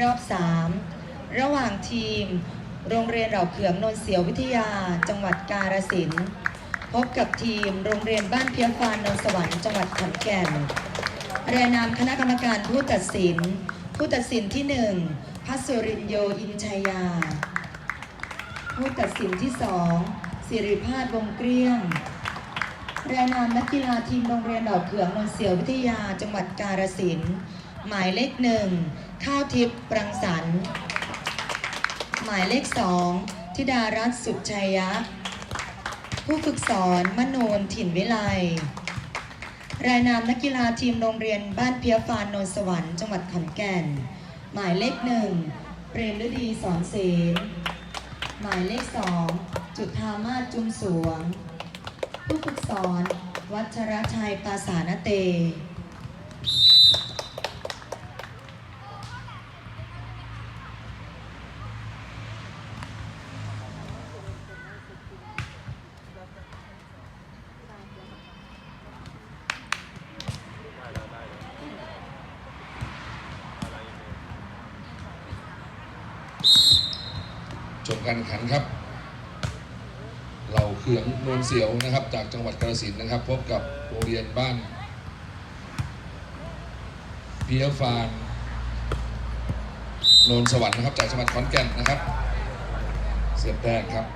รอบ 3 ระหว่างทีม โรงเรียนเหล่าเขืองนนเสียววิทยา จังหวัดกาฬสินธุ์พบกับทีมโรงเรียนบ้านเพียฟานนนสวรรค์จังหวัดขอนแก่นรายนามคณะกรรมการผู้ตัดสิน ผู้ตัดสินที่หนึ่งพัสุรินโยอินชัยยา ผู้ตัดสินที่สองสิริพาฒวงเกลี้ยงรายนามนักกีฬาทีมโรงเรียนดอกเขืองนนเสียววิทยาจังหวัดกาฬสินธุ์หมายเลขหนึ่ง ข้าวทิพย์ปรังสรรค์หมายเลขสองธิดารัตน์สุชัยยะ ผู้ฝึกสอนมโนนถิ่นวิไลรายนามนักกีฬาทีมโรงเรียนบ้านเพียฟานนนสวรรค์จังหวัดขอนแก่น หมายเลขหนึ่งเปรมฤดีสอนเสนหมายเลขสองจุธามาจุมสวง ผู้ฝึกสอน วัชรชัยปาสานเต จบการแข่งขันครับเราเขืองนนเสียวนะครับ จากจังหวัดกาฬสินธุ์นะครับ พบกับโรงเรียนบ้านเพียฟานนนสวรรค์นะครับ จากจังหวัดขอนแก่นนะครับ เสียแต้มครับ